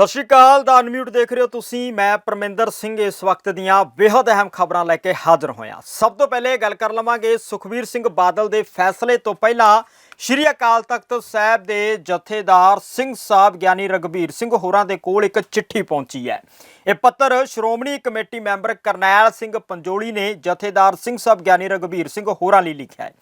ਸਤਿ ਸ਼੍ਰੀ ਅਕਾਲ ਦਾ ਅਨਮਿਊਟ ਦੇਖ ਰਹੇ ਹੋ ਤੁਸੀਂ। ਮੈਂ ਪਰਮਿੰਦਰ ਸਿੰਘ ਇਸ ਵਕਤ ਦੀਆਂ ਬੇहद ਅਹਿਮ ਖਬਰਾਂ ਲੈ ਕੇ ਹਾਜ਼ਰ ਹੋਇਆ। ਸਭ ਤੋਂ ਪਹਿਲੇ ਗੱਲ ਕਰ ਲਵਾਂਗੇ ਸੁਖਵੀਰ ਸਿੰਘ ਬਾਦਲ ਦੇ ਫੈਸਲੇ ਤੋਂ ਪਹਿਲਾਂ ਸ਼੍ਰੀ ਅਕਾਲ ਤਖਤ ਸਾਹਿਬ ਦੇ ਜਥੇਦਾਰ ਸਿੰਘ ਸਾਹਿਬ, ਗਿਆਨੀ ਰਗਵੀਰ ਸਿੰਘ ਹੋਰਾਂ ਦੇ ਕੋਲ ਇੱਕ ਚਿੱਠੀ ਪਹੁੰਚੀ ਹੈ। ਇਹ ਪੱਤਰ ਸ਼੍ਰੋਮਣੀ ਕਮੇਟੀ ਮੈਂਬਰ ਕਰਨੈਲ ਸਿੰਘ ਪੰਜੋਲੀ ਨੇ ਜਥੇਦਾਰ ਸਿੰਘ ਸਾਹਿਬ, ਗਿਆਨੀ ਰਗਵੀਰ ਸਿੰਘ ਹੋਰਾਂ ਲਈ ਲਿਖਿਆ ਹੈ।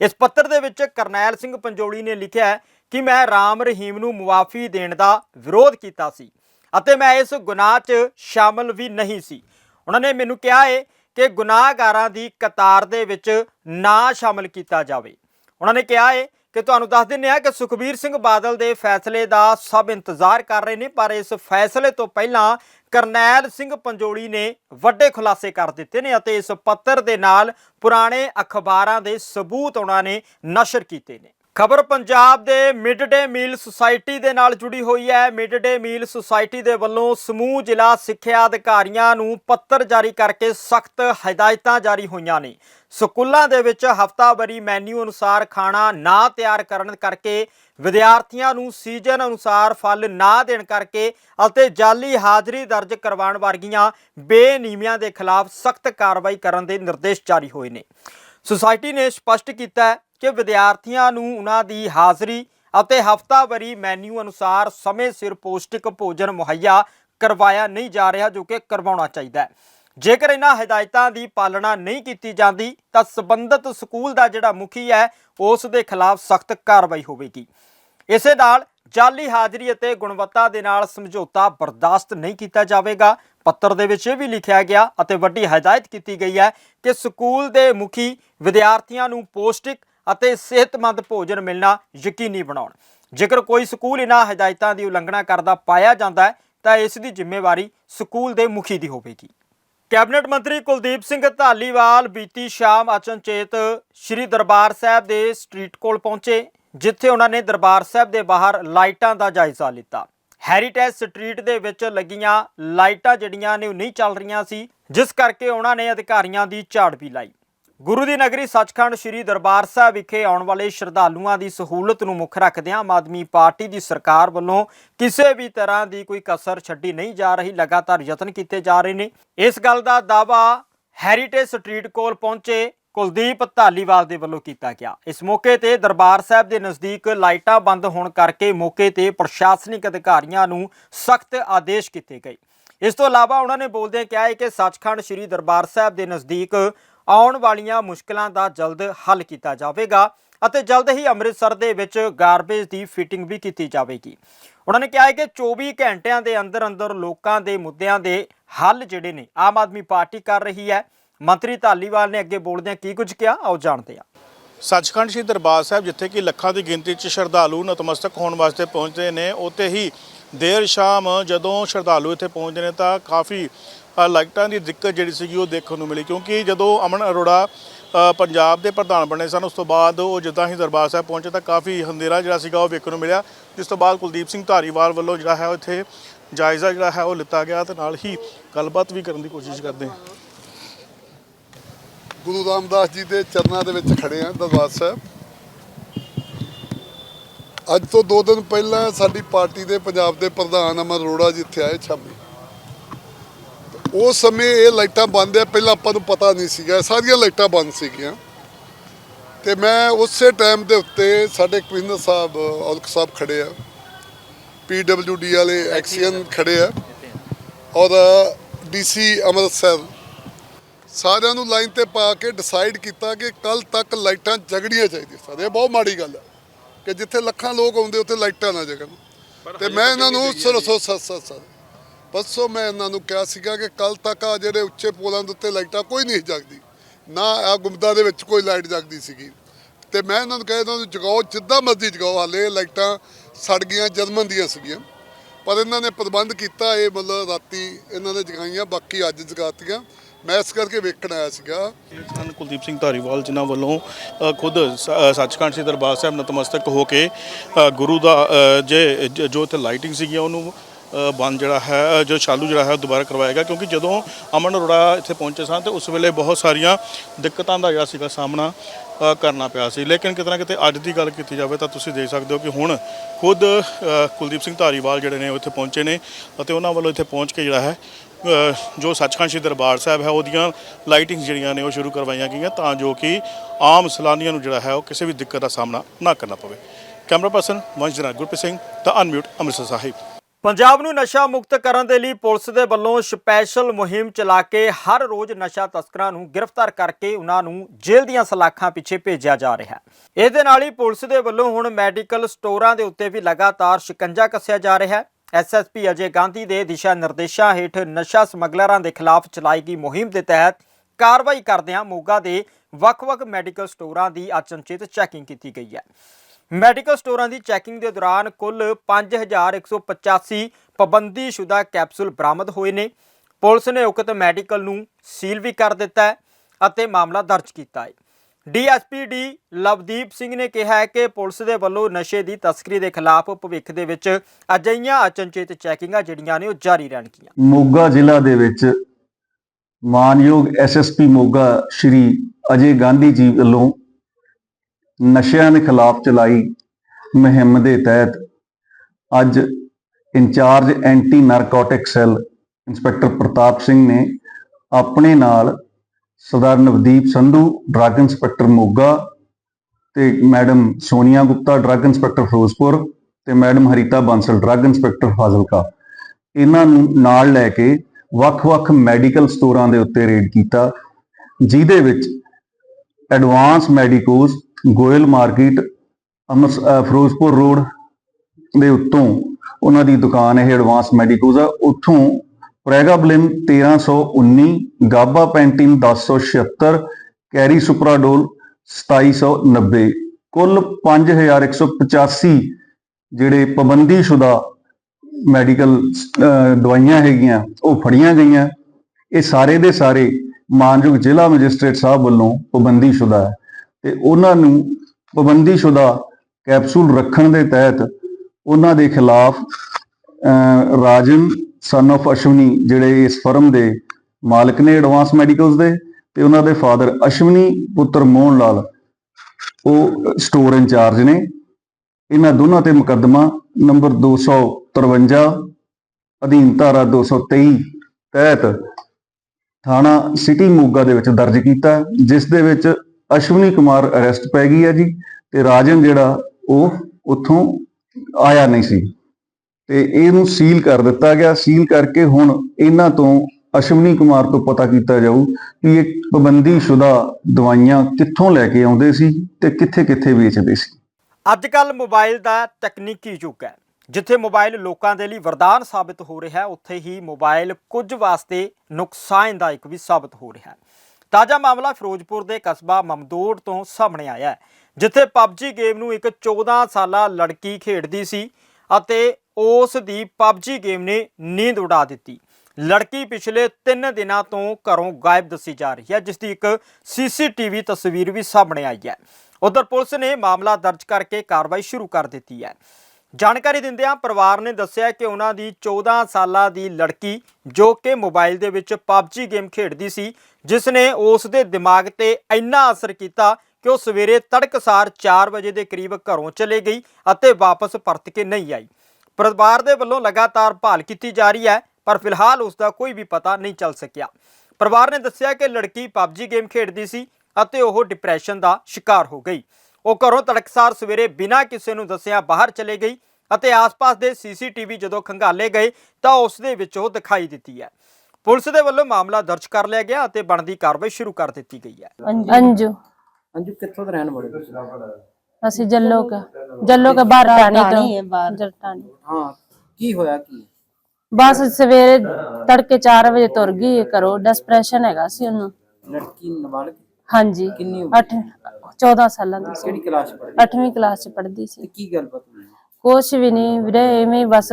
ਇਸ ਪੱਤਰ ਦੇ ਵਿੱਚ ਕਰਨੈਲ ਸਿੰਘ ਪੰਜੋਲੀ ਨੇ ਲਿਖਿਆ ਹੈ ਕਿ ਮੈਂ ਰਾਮ ਰਹੀਮ ਨੂੰ ਮੁਆਫੀ ਦੇਣ ਦਾ ਵਿਰੋਧ ਕੀਤਾ ਸੀ ਅਤੇ ਮੈਂ ਇਸ ਗੁਨਾਹ 'ਚ ਸ਼ਾਮਲ ਵੀ ਨਹੀਂ ਸੀ। ਉਹਨਾਂ ਨੇ ਮੈਨੂੰ ਕਿਹਾ ਹੈ ਕਿ ਗੁਨਾਹਗਾਰਾਂ ਦੀ ਕਤਾਰ ਦੇ ਵਿੱਚ ਨਾ ਸ਼ਾਮਲ ਕੀਤਾ ਜਾਵੇ। ਉਹਨਾਂ ਨੇ ਕਿਹਾ ਏ ਕਿ ਤੁਹਾਨੂੰ ਦੱਸ ਦਿੰਦੇ ਹਾਂ ਕਿ ਸੁਖਬੀਰ ਸਿੰਘ ਬਾਦਲ ਦੇ ਫੈਸਲੇ ਦਾ ਸਭ ਇੰਤਜ਼ਾਰ ਕਰ ਰਹੇ ਨੇ, ਪਰ ਇਸ ਫੈਸਲੇ ਤੋਂ ਪਹਿਲਾਂ ਕਰਨੈਲ ਸਿੰਘ ਪੰਜੋਲੀ ਨੇ ਵੱਡੇ ਖੁਲਾਸੇ ਕਰ ਦਿੱਤੇ ਨੇ ਅਤੇ ਇਸ ਪੱਤਰ ਦੇ ਨਾਲ ਪੁਰਾਣੇ ਅਖਬਾਰਾਂ ਦੇ ਸਬੂਤ ਉਹਨਾਂ ਨੇ ਨਸ਼ਰ ਕੀਤੇ ਨੇ। ਖਬਰ ਪੰਜਾਬ ਦੇ ਮਿਡ ਡੇ ਮੀਲ ਸੁਸਾਇਟੀ ਦੇ ਨਾਲ ਜੁੜੀ ਹੋਈ ਹੈ। ਮਿਡ ਡੇ ਮੀਲ ਸੁਸਾਇਟੀ ਦੇ ਵੱਲੋਂ ਸਮੂਹ ਜ਼ਿਲ੍ਹਾ ਸਿੱਖਿਆ ਅਧਿਕਾਰੀਆਂ ਨੂੰ ਪੱਤਰ ਜਾਰੀ ਕਰਕੇ ਸਖਤ ਹਦਾਇਤਾਂ ਜਾਰੀ ਹੋਈਆਂ ਨੇ। ਸਕੂਲਾਂ ਦੇ ਵਿੱਚ ਹਫਤਾਵਾਰੀ ਮੈਨੂ ਅਨੁਸਾਰ ਖਾਣਾ ਨਾ ਤਿਆਰ ਕਰਨ ਕਰਕੇ ਵਿਦਿਆਰਥੀਆਂ ਨੂੰ ਸੀਜ਼ਨ ਅਨੁਸਾਰ ਫਲ ਨਾ ਦੇਣ ਕਰਕੇ ਅਤੇ ਜਾਲੀ ਹਾਜ਼ਰੀ ਦਰਜ ਕਰਵਾਉਣ ਵਰਗੀਆਂ ਬੇਨੀਮੀਆਂ ਦੇ ਖਿਲਾਫ ਸਖਤ ਕਾਰਵਾਈ ਕਰਨ ਦੇ ਨਿਰਦੇਸ਼ ਜਾਰੀ ਹੋਏ ਨੇ। ਸੁਸਾਇਟੀ ਨੇ ਸਪਸ਼ਟ ਕੀਤਾ ਹੈ ਕਿ ਵਿਦਿਆਰਥੀਆਂ ਨੂੰ ਉਹਨਾਂ ਦੀ ਹਾਜ਼ਰੀ ਅਤੇ ਹਫਤਾਵਾਰੀ ਮੈਨੂ ਅਨੁਸਾਰ ਸਮੇਂ ਸਿਰ ਪੌਸ਼ਟਿਕ ਭੋਜਨ ਮੁਹੱਈਆ ਕਰਵਾਇਆ ਨਹੀਂ ਜਾ ਰਿਹਾ ਜੋ ਕਿ ਕਰਵਾਉਣਾ ਚਾਹੀਦਾ ਹੈ। ਜੇਕਰ ਇਹਨਾਂ ਹਦਾਇਤਾਂ ਦੀ ਪਾਲਣਾ ਨਹੀਂ ਕੀਤੀ ਜਾਂਦੀ, ਤਾਂ ਸਬੰਧਤ ਸਕੂਲ ਦਾ ਜਿਹੜਾ ਮੁਖੀ ਹੈ, ਉਸ ਦੇ ਖਿਲਾਫ ਸਖਤ ਕਾਰਵਾਈ ਹੋਵੇਗੀ। ਇਸੇ ਨਾਲ ਜਾਲੀ ਹਾਜ਼ਰੀ ਅਤੇ ਗੁਣਵੱਤਾ ਦੇ ਨਾਲ ਸਮਝੌਤਾ ਬਰਦਾਸ਼ਤ ਨਹੀਂ ਕੀਤਾ ਜਾਵੇਗਾ। ਪੱਤਰ ਦੇ ਵਿੱਚ ਇਹ ਵੀ ਲਿਖਿਆ ਗਿਆ ਅਤੇ ਵੱਡੀ ਹਦਾਇਤ ਕੀਤੀ ਗਈ ਹੈ ਕਿ ਸਕੂਲ ਦੇ ਮੁਖੀ ਵਿਦਿਆਰਥੀਆਂ ਨੂੰ ਪੌਸ਼ਟਿਕ ਅਤੇ ਸਿਹਤਮੰਦ ਭੋਜਨ ਮਿਲਣਾ ਯਕੀਨੀ ਬਣਾਉਣ। ਜੇਕਰ ਕੋਈ ਸਕੂਲ ਇਹਨਾਂ ਹਦਾਇਤਾਂ ਦੀ ਉਲੰਘਣਾ ਕਰਦਾ ਪਾਇਆ ਜਾਂਦਾ ਹੈ, ਤਾਂ ਇਸ ਦੀ ਜ਼ਿੰਮੇਵਾਰੀ ਸਕੂਲ ਦੇ ਮੁਖੀ ਦੀ ਹੋਵੇਗੀ। ਕੈਬਨਿਟ ਮੰਤਰੀ ਕੁਲਦੀਪ ਸਿੰਘ ਧਾਲੀਵਾਲ ਬੀਤੀ ਸ਼ਾਮ ਅਚਨਚੇਤ ਸ੍ਰੀ ਦਰਬਾਰ ਸਾਹਿਬ ਦੇ ਸਟਰੀਟ ਕੋਲ ਪਹੁੰਚੇ, ਜਿੱਥੇ ਉਹਨਾਂ ਨੇ ਦਰਬਾਰ ਸਾਹਿਬ ਦੇ ਬਾਹਰ ਲਾਈਟਾਂ ਦਾ ਜਾਇਜ਼ਾ ਲਿੱਤਾ। ਹੈਰੀਟੇਜ ਸਟਰੀਟ ਦੇ ਵਿੱਚ ਲੱਗੀਆਂ ਲਾਈਟਾਂ ਜਿਹੜੀਆਂ ਨੇ ਉਹ ਨਹੀਂ ਚੱਲ ਰਹੀਆਂ ਸੀ, ਜਿਸ ਕਰਕੇ ਉਹਨਾਂ ਨੇ ਅਧਿਕਾਰੀਆਂ ਦੀ ਝਾੜ ਵੀ ਲਾਈ। ਗੁਰੂ ਦੀ ਨਗਰੀ ਸੱਚਖੰਡ ਸ੍ਰੀ ਦਰਬਾਰ ਸਾਹਿਬ ਵਿਖੇ ਆਉਣ ਵਾਲੇ ਸ਼ਰਧਾਲੂਆਂ ਦੀ ਸਹੂਲਤ ਨੂੰ ਮੁੱਖ ਰੱਖਦਿਆਂ ਆਮ ਆਦਮੀ ਪਾਰਟੀ ਦੀ ਸਰਕਾਰ ਵੱਲੋਂ ਕਿਸੇ ਵੀ ਤਰ੍ਹਾਂ ਦੀ ਕੋਈ ਕਸਰ ਛੱਡੀ ਨਹੀਂ ਜਾ ਰਹੀ, ਲਗਾਤਾਰ ਯਤਨ ਕੀਤੇ ਜਾ ਰਹੇ ਨੇ। ਇਸ ਗੱਲ ਦਾ ਦਾਵਾ ਹੈਰੀਟੇਜ ਸਟਰੀਟ ਕੋਲ ਪਹੁੰਚੇ ਕੁਲਦੀਪ ਧਾਲੀਵਾਲ ਦੇ ਵੱਲੋਂ ਕੀਤਾ ਗਿਆ। ਇਸ ਮੌਕੇ ਤੇ ਦਰਬਾਰ ਸਾਹਿਬ ਦੇ ਨਜ਼ਦੀਕ ਲਾਈਟਾਂ ਬੰਦ ਹੋਣ ਕਰਕੇ ਮੌਕੇ ਤੇ ਪ੍ਰਸ਼ਾਸਨਿਕ ਅਧਿਕਾਰੀਆਂ ਨੂੰ ਸਖਤ ਆਦੇਸ਼ ਕੀਤੇ ਗਏ। ਇਸ ਤੋਂ ਇਲਾਵਾ ਉਹਨਾਂ ਨੇ ਬੋਲਦਿਆਂ ਕਿਹਾ ਹੈ ਕਿ ਸੱਚਖੰਡ ਸ੍ਰੀ ਦਰਬਾਰ ਸਾਹਿਬ ਦੇ ਨਜ਼ਦੀਕ ਆਉਣ ਵਾਲੀਆਂ ਮੁਸ਼ਕਲਾਂ ਦਾ ਜਲਦ ਹੱਲ ਕੀਤਾ ਜਾਵੇਗਾ ਅਤੇ ਜਲਦ ਹੀ ਅੰਮ੍ਰਿਤਸਰ ਦੇ ਵਿੱਚ ਗਾਰਬੇਜ ਦੀ ਫਿਟਿੰਗ ਵੀ ਕੀਤੀ ਜਾਵੇਗੀ। ਉਹਨਾਂ ਨੇ ਕਿਹਾ ਹੈ ਕਿ 24 ਘੰਟਿਆਂ ਦੇ ਅੰਦਰ ਅੰਦਰ ਲੋਕਾਂ ਦੇ ਮੁੱਦਿਆਂ ਦੇ ਹੱਲ ਜਿਹੜੇ ਨੇ, ਆਮ ਆਦਮੀ ਪਾਰਟੀ ਕਰ ਰਹੀ ਹੈ। ਮੰਤਰੀ ਧਾਲੀਵਾਲ ਨੇ ਅੱਗੇ ਬੋਲਦਿਆਂ ਕੀ ਕੁਝ ਕਿਹਾ, ਆਓ ਜਾਣਦੇ ਹਾਂ। ਸੱਚਖੰਡ ਸ੍ਰੀ ਦਰਬਾਰ ਸਾਹਿਬ, ਜਿੱਥੇ ਕਿ ਲੱਖਾਂ ਦੀ ਗਿਣਤੀ 'ਚ ਸ਼ਰਧਾਲੂ ਨਤਮਸਤਕ ਹੋਣ ਵਾਸਤੇ ਪਹੁੰਚਦੇ ਨੇ, ਉੱਥੇ ਹੀ ਦੇਰ ਸ਼ਾਮ ਜਦੋਂ ਸ਼ਰਧਾਲੂ ਇੱਥੇ ਪਹੁੰਚਦੇ ਨੇ, ਤਾਂ ਕਾਫੀ ਲਾਈਟਾਂ ਦੀ ਦਿੱਕਤ ਜਿਹੜੀ ਸੀਗੀ ਉਹ ਦੇਖਣ ਨੂੰ ਮਿਲੀ ਕਿਉਂਕਿ ਜਦੋਂ ਅਮਨ ਅਰੋੜਾ ਪੰਜਾਬ ਦੇ ਪ੍ਰਧਾਨ ਬਣੇ ਸਨ, ਉਸ ਤੋਂ ਬਾਅਦ ਉਹ ਜਿੱਦਾਂ ਹੀ ਦਰਬਾਰ ਸਾਹਿਬ ਪਹੁੰਚੇ ਤਾਂ ਕਾਫੀ ਹਨੇਰਾ ਜਿਹੜਾ ਸੀਗਾ ਉਹ ਵੇਖਣ ਨੂੰ ਮਿਲਿਆ, ਜਿਸ ਤੋਂ ਬਾਅਦ ਕੁਲਦੀਪ ਸਿੰਘ ਧਾਰੀਵਾਲ ਵੱਲੋਂ ਜਿਹੜਾ ਹੈ ਇੱਥੇ ਜਾਇਜ਼ਾ ਜਿਹੜਾ ਹੈ ਉਹ ਲਿੱਤਾ ਗਿਆ ਤੇ ਨਾਲ ਹੀ ਗੱਲਬਾਤ ਵੀ ਕਰਨ ਦੀ ਕੋਸ਼ਿਸ਼ ਕਰਦੇ ਹਾਂ। ਗੁਰੂ ਰਾਮਦਾਸ ਜੀ ਦੇ ਚਰਨਾਂ ਦੇ ਵਿੱਚ ਖੜੇ ਆ ਦਰਬਾਰ ਸਾਹਿਬ। ਅੱਜ ਤੋਂ 2 ਦਿਨ ਪਹਿਲਾਂ ਸਾਡੀ ਪਾਰਟੀ ਦੇ ਪੰਜਾਬ ਦੇ ਪ੍ਰਧਾਨ ਅਮਰ ਅਰੋੜਾ ਜੀ ਇੱਥੇ ਆਏ ਸ਼ਾਮੀ। ਉਸ ਸਮੇਂ ਇਹ ਲਾਈਟਾਂ ਬੰਦ ਆ ਪਹਿਲਾਂ ਆਪਾਂ ਨੂੰ ਪਤਾ ਨਹੀਂ ਸੀਗਾ। ਸਾਰੀਆਂ ਲਾਈਟਾਂ ਬੰਦ ਸੀਗੀਆਂ। ਤੇ ਮੈਂ ਉਸੇ ਟਾਈਮ ਦੇ ਉੱਤੇ ਸਾਡੇ ਕਵਿੰਦਰ ਸਾਹਿਬ ਔਲਖ ਸਾਹਿਬ ਖੜੇ ਆ। ਪੀਡਬਲਯੂਡੀ ਵਾਲੇ ਐਕਸੀਅਨ ਖੜੇ ਆ। ਔਰ ਡੀਸੀ ਅੰਮ੍ਰਿਤਸਰ। ਸਾਰਿਆਂ ਨੂੰ ਲਾਈਨ ਤੇ ਪਾ ਕੇ ਡਿਸਾਈਡ ਕੀਤਾ ਕਿ ਕੱਲ ਤੱਕ ਲਾਈਟਾਂ ਜਗਣੀਆਂ ਚਾਹੀਦੀਆਂ ਸਰ ਇਹ ਬਹੁਤ ਮਾੜੀ ਗੱਲ ਹੈ ਕਿ ਜਿੱਥੇ ਲੱਖਾਂ ਲੋਕ ਆਉਂਦੇ ਉੱਥੇ ਲਾਈਟਾਂ ਨਾ ਜਗਣ। ਤੇ ਮੈਂ ਇਹਨਾਂ ਨੂੰ ਸਰੋ ਸੋ ਸੱਤ ਸੱਤ ਸਰ ਪਰਸੋਂ ਮੈਂ ਇਹਨਾਂ ਨੂੰ ਕਿਹਾ ਸੀਗਾ ਕਿ ਕੱਲ ਤੱਕ ਆ ਜਿਹੜੇ ਉੱਚੇ ਪੋਲਾਂ ਦੇ ਉੱਤੇ ਲਾਈਟਾਂ ਕੋਈ ਨਹੀਂ ਜਗਦੀ, ਨਾ ਆ ਗੁੰਮਦਾ ਦੇ ਵਿੱਚ ਕੋਈ ਲਾਈਟ ਜਗਦੀ ਸੀਗੀ। ਤੇ ਮੈਂ ਇਹਨਾਂ ਨੂੰ ਕਿਹਾ, ਇਹਨਾਂ ਨੂੰ ਜਗਾਓ, ਜਿੱਦਾਂ ਮਰਜ਼ੀ ਜਗਾਓ, ਹਾਲੇ ਲਾਈਟਾਂ ਸੜ ਗਈਆਂ ਜਰਮਨ ਦੀਆਂ ਸੀਗੀਆਂ। ਪਰ ਇਹਨਾਂ ਨੇ ਪ੍ਰਬੰਧ ਕੀਤਾ, ਇਹ ਮਤਲਬ ਰਾਤੀ ਇਹਨਾਂ ਨੇ ਜਗਾਈਆਂ, ਬਾਕੀ ਅੱਜ ਜਗਾਤੀਆਂ। ਮੈਂ ਇਸ ਕਰਕੇ ਵੇਖਣ ਆਇਆ ਸੀਗਾ। ਸਨ ਕੁਲਦੀਪ ਸਿੰਘ ਧਾਰੀਵਾਲ, ਜਿਨ੍ਹਾਂ ਵੱਲੋਂ ਖੁਦ ਸ- ਸੱਚਖੰਡ ਸ੍ਰੀ ਦਰਬਾਰ ਸਾਹਿਬ ਨਤਮਸਤਕ ਹੋ ਕੇ ਗੁਰੂ ਦਾ ਜੇ, ਜੋ ਇੱਥੇ ਲਾਈਟਿੰਗ ਸੀਗੀ ਉਹਨੂੰ ਬੰਦ ਜਿਹੜਾ ਹੈ ਜੋ ਚਾਲੂ ਜਿਹੜਾ ਹੈ ਉਹ ਦੁਬਾਰਾ ਕਰਵਾਇਆ ਗਿਆ ਕਿਉਂਕਿ ਜਦੋਂ ਅਮਨ ਅਰੋੜਾ ਇੱਥੇ ਪਹੁੰਚੇ ਸਨ ਤੇ ਉਸ ਵੇਲੇ ਬਹੁਤ ਸਾਰੀਆਂ ਦਿੱਕਤਾਂ ਦਾ ਜਿਹੜਾ ਸੀਗਾ ਸਾਹਮਣਾ ਕਰਨਾ ਪਿਆ ਸੀ। ਲੇਕਿਨ ਕਿਤੇ ਨਾ ਕਿਤੇ ਅੱਜ ਦੀ ਗੱਲ ਕੀਤੀ ਜਾਵੇ ਤਾਂ ਤੁਸੀਂ ਦੇਖ ਸਕਦੇ ਹੋ ਕਿ ਹੁਣ ਖੁਦ ਕੁਲਦੀਪ ਸਿੰਘ ਧਾਰੀਵਾਲ ਜਿਹੜੇ ਨੇ ਉਹ ਇੱਥੇ ਪਹੁੰਚੇ ਨੇ ਅਤੇ ਉਹਨਾਂ ਵੱਲੋਂ ਇੱਥੇ ਪਹੁੰਚ ਕੇ ਜਿਹੜਾ ਹੈ ਜੋ ਸੱਚਖੰਡ ਸ਼੍ਰੀ ਦਰਬਾਰ ਸਾਹਿਬ ਹੈ, ਉਹਦੀਆਂ ਲਾਈਟਿੰਗਸ ਜਿਹੜੀਆਂ ਨੇ ਉਹ ਸ਼ੁਰੂ ਕਰਵਾਈਆਂ ਗਈਆਂ ਤਾਂ ਜੋ ਕਿ ਆਮ ਸੈਲਾਨੀਆਂ ਨੂੰ ਜਿਹੜਾ ਹੈ ਉਹ ਕਿਸੇ ਵੀ ਦਿੱਕਤ ਦਾ ਸਾਹਮਣਾ ਨਾ ਕਰਨਾ ਪਵੇ। ਕੈਮਰਾ ਪਰਸਨ ਵੰਸ਼ ਜਨਾ ਗੁਰਪ੍ਰੀਤ ਸਿੰਘ, ਦਾ ਅਨਮਿਊਟ ਅੰਮ੍ਰਿਤਸਰ ਸਾਹਿਬ। ਪੰਜਾਬ ਨੂੰ ਨਸ਼ਾ ਮੁਕਤ ਕਰਨ ਦੇ ਲਈ ਪੁਲਿਸ ਦੇ ਵੱਲੋਂ ਸਪੈਸ਼ਲ ਮੁਹਿੰਮ ਚਲਾ ਕੇ ਹਰ ਰੋਜ਼ ਨਸ਼ਾ ਤਸਕਰਾਂ ਨੂੰ ਗ੍ਰਿਫਤਾਰ ਕਰਕੇ ਉਹਨਾਂ ਨੂੰ ਜੇਲ੍ਹ ਦੀਆਂ ਸਲਾਖਾਂ ਪਿੱਛੇ ਭੇਜਿਆ ਜਾ ਰਿਹਾ ਹੈ। ਇਹਦੇ ਨਾਲ ਹੀ ਪੁਲਿਸ ਦੇ ਵੱਲੋਂ ਹੁਣ ਮੈਡੀਕਲ ਸਟੋਰਾਂ ਦੇ ਉੱਤੇ ਵੀ ਲਗਾਤਾਰ ਸ਼ਿਕੰਜਾ ਕੱਸਿਆ ਜਾ ਰਿਹਾ ਹੈ। ਐਸਐਸਪੀ ਅਜੇ ਗਾਂਧੀ ਦੇ ਦਿਸ਼ਾ ਨਿਰਦੇਸ਼ਾਂ ਹੇਠ ਨਸ਼ਾ ਸਮਗਲਰਾਂ ਦੇ ਖਿਲਾਫ ਚਲਾਈ ਗਈ ਮੁਹਿੰਮ ਦੇ ਤਹਿਤ ਕਾਰਵਾਈ ਕਰਦਿਆਂ ਮੋਗਾ ਦੇ ਵੱਖ-ਵੱਖ ਮੈਡੀਕਲ ਸਟੋਰਾਂ ਦੀ ਅਚਨਚੇਤ ਚੈਕਿੰਗ ਕੀਤੀ ਗਈ ਹੈ। ਮੈਡੀਕਲ ਸਟੋਰਾਂ ਦੀ ਚੈਕਿੰਗ ਦੇ ਦੌਰਾਨ ਕੁੱਲ 5185 ਪਾਬੰਦੀਸ਼ੁਦਾ ਕੈਪਸੂਲ ਬਰਾਮਦ ਹੋਏ ਨੇ। ਪੁਲਿਸ ਨੇ ਉਕਤ ਮੈਡੀਕਲ ਨੂੰ ਸੀਲ ਵੀ ਕਰ ਦਿੱਤਾ ਹੈ ਅਤੇ ਮਾਮਲਾ ਦਰਜ ਕੀਤਾ ਹੈ। ਡੀਐਸਪੀ ਡੀ ਲਵਦੀਪ ਸਿੰਘ ਨੇ ਕਿਹਾ ਹੈ ਕਿ ਪੁਲਿਸ ਦੇ ਵੱਲੋਂ ਨਸ਼ੇ ਦੀ ਤਸਕਰੀ ਦੇ ਖਿਲਾਫ ਭਵਿੱਖ ਦੇ ਵਿੱਚ ਅਜਿਹੀਆਂ ਅਚਨਚੇਤ ਚੈਕਿੰਗਾਂ ਜਿਹੜੀਆਂ ਨੇ ਉਹ ਜਾਰੀ ਰਹਿਣਗੀਆਂ। ਮੋਗਾ ਜ਼ਿਲ੍ਹਾ ਦੇ ਵਿੱਚ ਮਾਨਯੋਗ ਐਸਐਸਪੀ ਮੋਗਾ ਸ਼੍ਰੀ ਅਜੇ ਗਾਂਧੀ ਜੀ ਵੱਲੋਂ ਨਸ਼ਿਆਂ ਦੇ ਖਿਲਾਫ ਚਲਾਈ ਮੁਹਿੰਮ ਦੇ ਤਹਿਤ ਅੱਜ incharge anti narcotic cell inspector Pratap Singh ਨੇ ਆਪਣੇ ਨਾਲ ਸਰਦਾਰ ਨਵਦੀਪ ਸੰਧੂ, ਡਰੱਗ ਇੰਸਪੈਕਟਰ ਮੋਗਾ ਤੇ madam Sonia Gupta, drug inspector Ferozepur ਤੇ madam Harita Bansal, drug inspector Fazilka. ਇਹਨਾਂ ਨੂੰ ਨਾਲ ਲੈ ਕੇ ਵੱਖ-ਵੱਖ ਮੈਡੀਕਲ ਸਟੋਰਾਂ ਦੇ ਉੱਤੇ ਰੇਡ ਕੀਤਾ, ਜਿਹਦੇ ਵਿੱਚ advance medicos Goyal market Amritsar- Ferozepur road ਦੇ ਉੱਤੋਂ ਉਹਨਾਂ ਦੀ ਦੁਕਾਨ ਇਹ ਐਡਵਾਂਸ ਮੈਡੀਕੋਜ਼ ਆ। ਉੱਥੋਂ ਪ੍ਰੈਗਾਬਲਿਨ 1319 ਗਾਬਾ ਪੈਂਟਿਨ 1076 ਕੈਰੀ ਸੁਪਰਾਡੋਲ 2790 ਕੁੱਲ 5185 ਜਿਹੜੇ ਪਾਬੰਦੀਸ਼ੁਦਾ ਮੈਡੀਕਲ ਦਵਾਈਆਂ ਹੈਗੀਆਂ, ਉਹ ਫੜੀਆਂ ਗਈਆਂ। ਇਹ ਸਾਰੇ ਦੇ ਸਾਰੇ ਮਾਨਯੋਗ ਜ਼ਿਲ੍ਹਾ ਮੈਜਿਸਟ੍ਰੇਟ ਸਾਹਿਬ ਵੱਲੋਂ ਪਾਬੰਦੀਸ਼ੁਦਾ ਹੈ। ਤੇ ਉਹਨਾਂ ਨੂੰ ਪਾਬੰਦੀਸ਼ੁਦਾ ਕੈਪਸੂਲ ਰੱਖਣ ਦੇ ਤਹਿਤ ਉਹਨਾਂ ਦੇ ਖਿਲਾਫ ਰਾਜਨ ਸਨ of ਅਸ਼ਵਨੀ ਜਿਹੜੇ ਇਸ ਫਰਮ ਦੇ ਮਾਲਕ ਨੇ ਐਡਵਾਂਸ ਮੈਡੀਕਲਸ ਦੇ ਤੇ ਉਹਨਾਂ ਦੇ ਫਾਦਰ ਅਸ਼ਵਨੀ ਪੁੱਤਰ ਮੋਹਨ ਲਾਲ, ਉਹ ਸਟੋਰ ਇੰਚਾਰਜ ਨੇ। ਇਹਨਾਂ ਦੋਨਾਂ ਤੇ ਮੁਕੱਦਮਾ ਨੰਬਰ 253 ਅਧੀਨ ਧਾਰਾ 223 ਤਹਿਤ ਥਾਣਾ ਸਿਟੀ ਮੋਗਾ ਦੇ ਵਿੱਚ ਦਰਜ ਕੀਤਾ, ਜਿਸ ਦੇ ਵਿੱਚ ਅਸ਼ਵਨੀ ਕੁਮਾਰ ਅਰੈਸਟ ਪੈ ਗਈ ਹੈ ਜੀ ਤੇ ਰਾਜਨ ਜਿਹੜਾ ਉਹ ਉੱਥੋਂ ਆਇਆ ਨਹੀਂ ਸੀ। ਤੇ ਇਹਨੂੰ ਸੀਲ ਕਰ ਦਿੱਤਾ ਗਿਆ। ਸੀਲ ਕਰਕੇ ਹੁਣ ਇਹਨਾਂ ਤੋਂ ਅਸ਼ਵਨੀ ਕੁਮਾਰ ਤੋਂ ਪਤਾ ਕੀਤਾ ਜਾਊ ਕਿ ਇਹ ਪਾਬੰਦੀ ਸ਼ੁਦਾ ਦਵਾਈਆਂ ਕਿੱਥੋਂ ਲੈ ਕੇ ਆਉਂਦੇ ਸੀ ਤੇ ਕਿੱਥੇ-ਕਿੱਥੇ ਵੇਚਦੇ ਸੀ। ਅੱਜ ਕੱਲ ਮੋਬਾਈਲ ਦਾ ਤਕਨੀਕੀ ਯੁੱਗ ਹੈ। ਜਿੱਥੇ ਮੋਬਾਈਲ ਲੋਕਾਂ ਦੇ ਲਈ ਵਰਦਾਨ ਸਾਬਿਤ ਹੋ ਰਿਹਾ ਹੈ, ਉੱਥੇ ਹੀ ਮੋਬਾਈਲ ਕੁਝ ਵਾਸਤੇ ਨੁਕਸਾਨਦਾਇਕ ਵੀ ਸਾਬਿਤ ਹੋ ਰਿਹਾ ਹੈ। ਤਾਜ਼ਾ ਮਾਮਲਾ ਫਿਰੋਜ਼ਪੁਰ ਦੇ ਕਸਬਾ ਮਮਦੋੜ ਤੋਂ ਸਾਹਮਣੇ ਆਇਆ ਹੈ, ਜਿੱਥੇ PUBG ਗੇਮ ਨੂੰ ਇੱਕ 14 ਸਾਲਾ ਲੜਕੀ ਖੇਡਦੀ ਸੀ ਅਤੇ ਉਸ ਦੀ PUBG ਗੇਮ ਨੇ ਨੀਂਦ ਉਡਾ ਦਿੱਤੀ। ਲੜਕੀ ਪਿਛਲੇ 3 ਦਿਨਾਂ ਤੋਂ ਘਰੋਂ ਗਾਇਬ ਦੱਸੀ ਜਾ ਰਹੀ ਹੈ ਜਿਸ ਦੀ ਇੱਕ ਸੀਸੀਟੀਵੀ ਤਸਵੀਰ ਵੀ ਸਾਹਮਣੇ ਆਈ ਹੈ। ਉਧਰ ਪੁਲਿਸ ਨੇ ਮਾਮਲਾ ਦਰਜ ਕਰਕੇ ਕਾਰਵਾਈ ਸ਼ੁਰੂ ਕਰ ਦਿੱਤੀ ਹੈ। ਜਾਣਕਾਰੀ ਦਿੰਦਿਆਂ ਪਰਿਵਾਰ ਨੇ ਦੱਸਿਆ ਕਿ ਉਹਨਾਂ ਦੀ 14 ਸਾਲਾਂ ਦੀ ਲੜਕੀ ਜੋ ਕਿ ਮੋਬਾਈਲ ਦੇ ਵਿੱਚ PUBG ਗੇਮ ਖੇਡਦੀ ਸੀ, ਜਿਸ ਨੇ ਉਸ ਦੇ ਦਿਮਾਗ ਤੇ ਇੰਨਾ ਅਸਰ ਕੀਤਾ ਕਿ ਉਹ ਸਵੇਰੇ ਤੜਕਸਾਰ 4 ਵਜੇ ਦੇ ਕਰੀਬ ਘਰੋਂ ਚਲੇ ਗਈ ਅਤੇ ਵਾਪਸ ਪਰਤ ਕੇ ਨਹੀਂ ਆਈ। ਪਰਿਵਾਰ ਦੇ ਵੱਲੋਂ ਲਗਾਤਾਰ ਭਾਲ ਕੀਤੀ ਜਾ ਰਹੀ ਹੈ, ਪਰ ਫਿਲਹਾਲ ਉਸ ਦਾ ਕੋਈ ਵੀ ਪਤਾ ਨਹੀਂ ਚੱਲ ਸਕਿਆ। ਪਰਿਵਾਰ ਨੇ ਦੱਸਿਆ ਕਿ ਲੜਕੀ PUBG ਗੇਮ ਖੇਡਦੀ ਸੀ ਅਤੇ ਉਹ ਡਿਪਰੈਸ਼ਨ ਦਾ ਸ਼ਿਕਾਰ ਹੋ ਗਈ। ਉਹ ਘਰੋਂ ਤੜਕਸਾਰ ਸਵੇਰੇ ਬਿਨਾਂ ਕਿਸੇ ਨੂੰ ਦੱਸਿਆ ਬਾਹਰ ਚਲੇ ਗਈ ਅਤੇ ਆਸ-ਪਾਸ ਦੇ ਸੀਸੀਟੀਵੀ ਜਦੋਂ ਖੰਗਾਲੇ ਗਏ ਤਾਂ ਉਸ ਦੇ ਵਿੱਚ ਉਹ ਦਿਖਾਈ ਦਿੱਤੀ ਹੈ। ਪੁਲਿਸ ਦੇ ਵੱਲੋਂ ਮਾਮਲਾ ਦਰਜ ਕਰ ਲਿਆ ਗਿਆ ਅਤੇ ਬਣਦੀ ਕਾਰਵਾਈ ਸ਼ੁਰੂ ਕਰ ਦਿੱਤੀ ਗਈ ਹੈ। ਅੰਜੂ। ਅੰਜੂ ਕਿੱਥੋਂ ਦੇ ਰਹਿਣ ਵਾਲੇ ਤੁਸੀਂ? ਅਸੀਂ ਜੱਲੋ ਕਾ ਜੱਲੋ ਕਾ ਬਾਹਰ ਟਾਣੀ ਤੋਂ। ਜਰਟਾਣੀ ਹਾਂ ਕੀ ਹੋਇਆ ਕੀ? ਬਸ ਸਵੇਰੇ ਤੜਕੇ 4 ਵਜੇ ਤੁਰ ਗਈ ਕਰੋ ਡਿਸਪ੍ਰੈਸ਼ਨ ਹੈਗਾ ਸੀ ਉਹਨੂੰ। ਲੜਕੀ ਨਾਬਾਲਗ ਹਾਂਜੀ। ਕਿੰਨੀ ਉਮਰ? 8 14 ਸਾਲਾਂ ਦੀ ਸੀ। ਕਿਹੜੀ ਕਲਾਸ ਪੜ੍ਹਦੀ? 8ਵੀਂ ਕਲਾਸ ਚ ਪੜ੍ਹਦੀ ਤੇ ਸੀ ਕੀ ਗੱਲਬਾਤ ਹੋਈ? ਕੁਛ ਵੀ ਨਹੀਂ ਵੀਰੇ ਐਵੇਂ ਹੀ ਬਸ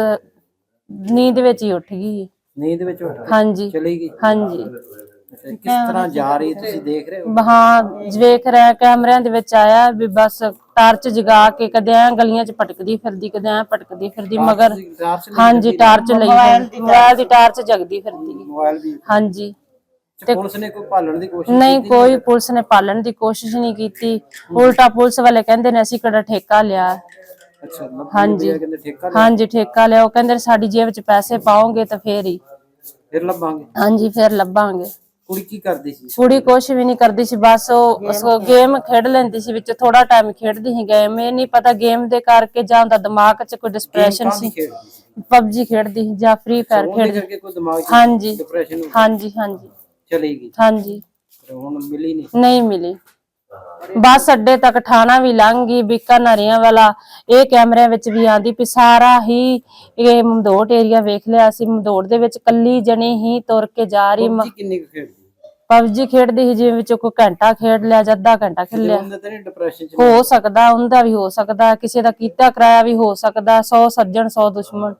ਨੀਂਦ ਵਿੱਚ ਹੀ ਉੱਠ ਗਈ। ਨੀਂਦ ਵਿੱਚ ਉੱਠ ਹਾਂਜੀ। ਚਲੀ ਗਈ? ਹਾਂਜੀ। ਅੱਛਾ, ਕਿਸ ਤਰ੍ਹਾਂ ਜਾ ਰਹੀ ਤੁਸੀਂ? ਦੇਖ ਰਹੇ ਹੋ? ਹਾਂ ਵੇਖ ਰਿਹਾ ਕੈਮਰਿਆਂ ਦੇ ਵਿੱਚ ਆਇਆ ਵੀ ਬਸ ਟਾਰਚ ਜਗਾ ਕੇ ਕਦੇ ਐ ਗਲੀਆਂ 'ਚ ਭਟਕਦੀ ਫਿਰਦੀ ਕਦੇ ਐ ਭਟਕਦੀ ਫਿਰਦੀ ਮਗਰ ਤੁਸੀਂ ਟਾਰਚ ਲਈ ਹਾਂਜੀ ਟਾਰਚ ਲਈ ਮੋਬਾਈਲ ਦੀ ਟਾਰਚ ਜਗਦੀ ਫਿਰਦੀ। ਮੋਬਾਈਲ ਵੀ ਹਾਂਜੀ। ਤੇ ਪੁਲਿਸ ਨੇ ਕੋਈ ਭਾਲਣ ਦੀ ਕੋਸ਼ਿਸ਼ ਨਹੀਂ ਕੋਈ ਪੁਲਿਸ ਨੇ ਪਾਲਣ ਦੀ ਕੋਸ਼ਿਸ਼ ਨਹੀਂ ਕੀਤੀ। ਉਲਟਾ ਪੁਲਿਸ ਵਾਲੇ ਕਹਿੰਦੇ ਨੇ ਅਸੀਂ ਕਿਹੜਾ ਠੇਕਾ ਲਿਆ। ਅੱਛਾ ਹਾਂਜੀ। ਕਹਿੰਦੇ ਠੇਕਾ ਲਿਆ, ਹਾਂਜੀ ਠੇਕਾ ਲਿਆ। ਉਹ ਕਹਿੰਦੇ ਸਾਡੀ ਜੇਬ 'ਚ ਪੈਸੇ ਪਾਓਗੇ ਤਾਂ ਫੇਰ ਹੀ। ਫਿਰ ਲੱਭਾਂਗੇ? ਹਾਂਜੀ ਫੇਰ ਲੱਭਾਂਗੇ। ਕੁੜੀ ਕੀ ਕਰਦੀ ਸੀ? ਕੁੜੀ ਕੁਛ ਵੀ ਨਹੀਂ ਕਰਦੀ ਸੀ ਬਸ ਉਹ ਗੇਮ ਖੇਡ ਲੈਂਦੀ ਸੀ ਵਿੱਚ ਥੋੜਾ ਟਾਈਮ ਖੇਡਦੀ ਸੀ ਗੇਮ ਇਹ ਨਹੀਂ ਪਤਾ ਗੇਮ ਦੇ ਕਰਕੇ ਜਾਂ ਉਹਦਾ ਦਿਮਾਗ 'ਚ ਕੋਈ ਡਿਸਪ੍ਰੈਸ਼ਨ ਸੀ। ਪਬਜੀ ਖੇਡਦੀ ਸੀ? ਜਾਂ ਫ੍ਰੀ ਫਾਇਰ ਖੇਡਦੀ ਹਾਂਜੀ। ਹਾਂਜੀ ਹਾਂਜੀ। ਚਲੀ ਗਈ ਹਾਂਜੀ ਹੁਣ ਮਿਲੀ ਨਹੀਂ ਨਹੀਂ ਮਿਲੀ। ਬੱਸ ਅੱਡੇ ਤੱਕ ਠਾਣਾ ਵੀ ਲੰਘ ਗਈ ਬੀਕਾਨਰੀਆਂ ਵਾਲਾ। ਇਹ ਕੈਮਰਿਆਂ ਵਿੱਚ ਵੀ ਆਂਦੀ ਵੀ ਸਾਰਾ ਹੀ ਇਹ ਮਮਦੋਟ ਏਰੀਆ ਵੇਖ ਲਿਆ ਸੀ। ਮਮਦੋਟ ਦੇ ਵਿੱਚ ਕੱਲੀ ਜਣੀ ਹੀ ਤੁਰ ਕੇ ਜਾ ਰਹੀ। PUBG ਕਿੰਨੀ ਕੁ ਖੇਡਦੀ ਪਬਜੀ ਖੇਡਦੀ ਸੀ ਜਿਵੇਂ ਵਿੱਚੋਂ ਕੋਈ ਘੰਟਾ ਖੇਡ ਲਿਆ ਜਾਂ ਅੱਧਾ ਘੰਟਾ ਖੇਡ ਲਿਆ। ਤੇ ਨਹੀਂ ਡਿਪਰੈਸ਼ਨ ਚ ਹੋ ਸਕਦਾ ਉਹਦਾ ਵੀ ਹੋ ਸਕਦਾ ਕਿਸੇ ਦਾ ਕੀਤਾ ਕਰਾਇਆ ਵੀ ਹੋ ਸਕਦਾ 100 ਸੱਜਣ 100 ਦੁਸ਼ਮਣ।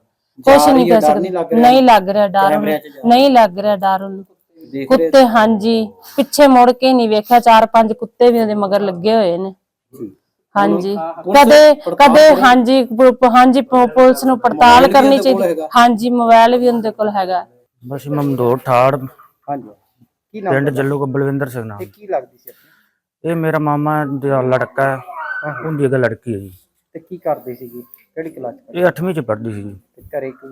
ਕੁਛ ਨਹੀਂ ਰਹੀ ਹੈ, ਕਹਿ ਡਰ ਨਹੀਂ ਲੱਗ ਸਕਦੇ ਰਿਹਾ? ਨਹੀਂ ਲੱਗ ਰਿਹਾ ਡਰ ਕੈਮਰਿਆਂ 'ਚ ਜਾ ਉਹਨੂੰ ਨਹੀਂ ਲੱਗ ਰਿਹਾ ਡਰ ਉਹਨੂੰ। ਦੇਖ ਰਹੇ ਕੁੱਤੇ ਹਾਂਜੀ। ਪਿੱਛੇ ਮੁੜ ਕੇ ਨਹੀਂ ਵੇਖਿਆ ਚਾਰ ਪੰਜ ਕੁੱਤੇ ਵੀ ਉਹਦੇ ਮਗਰ ਲੱਗੇ ਹੋਏ ਨੇ। ਹਾਂਜੀ। ਕਦੇ ਕਦੇ ਹਾਂਜੀ ਪੁ- ਹਾਂਜੀ ਪੁ- ਪੁਲਿਸ ਨੂੰ ਪੜਤਾਲ ਕਰਨੀ ਚਾਹੀਦੀ। ਹਾਂਜੀ ਮੋਬਾਈਲ ਵੀ ਉਹਦੇ ਕੋਲ ਹੈਗਾ। ਬਸ ਮਮਦੋੜ ਠਾੜ। ਹਾਂਜੀ। ਕੀ ਨਾਮ ਪਿੰਡ ਜੱਲੂ ਕੋ ਬਲਵਿੰਦਰ ਸਿੰਘ ਨਾਮ। ਤੇ ਕੀ ਲੱਗਦੀ ਸੀ ਆਪਣੀ? ਇਹ ਮੇਰਾ ਮਾਮਾ ਦਾ ਲੜਕਾ ਹੈ। ਉਹਦੀ ਇੱਕ ਲੜਕੀ ਹੈ ਜੀ। ਤੇ ਕੀ ਕਰਦੀ ਸੀਗੀ? ਕਿਹੜੀ ਕਲਾਸ ਚ ਇਹ 8ਵੀਂ ਚ ਪੜ੍ਹਦੀ ਸੀ ਜੀ ਤੇ ਘਰੇ ਕੋਈ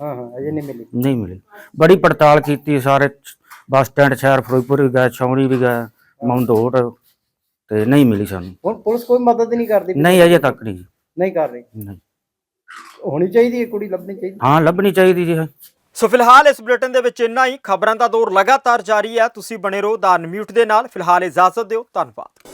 ਹਾਂ ਹਾਂ ਅਜੇ ਨਹੀਂ ਮਿਲੀ। ਨਹੀਂ ਮਿਲੀ। ਬੜੀ ਪੜਤਾਲ ਕੀਤੀ ਸਾਰੇ ਬੱਸ ਸਟੈਂਡ ਸ਼ਹਿਰ ਫਿਰੋਜ਼ਪੁਰ ਵੀ ਗਏ ਛਾਉਣੀ ਵੀ ਗਏ ਮੌਂਦੋੜ ਤੇ ਨਹੀਂ ਮਿਲੀ ਸਾਨੂੰ। ਹੁਣ ਪੁਲਿਸ ਕੋਈ ਮਦਦ ਨਹੀਂ ਕਰਦੀ ਨਹੀਂ ਅਜੇ ਤੱਕ ਨਹੀਂ ਜੀ, ਨਹੀਂ ਕਰ ਰਹੀ? ਨਹੀਂ। ਹੋਣੀ ਚਾਹੀਦੀ ਹੈ ਕੁੜੀ ਲੱਭਣੀ ਚਾਹੀਦੀ? ਹਾਂ ਲੱਭਣੀ ਚਾਹੀਦੀ ਜੀ। ਸੋ ਫਿਲਹਾਲ ਇਸ ਬੁਲੇਟਿਨ ਦੇ ਵਿੱਚ ਇੰਨਾ ਹੀ। ਖਬਰਾਂ ਦਾ ਦੌਰ ਲਗਾਤਾਰ ਜਾਰੀ ਹੈ। ਤੁਸੀਂ ਬਣੇ ਰਹੋ ਦਾ ਅਨਮਿਊਟ ਦੇ ਨਾਲ। ਫਿਲਹਾਲ ਇਜਾਜ਼ਤ ਦਿਓ। ਧੰਨਵਾਦ।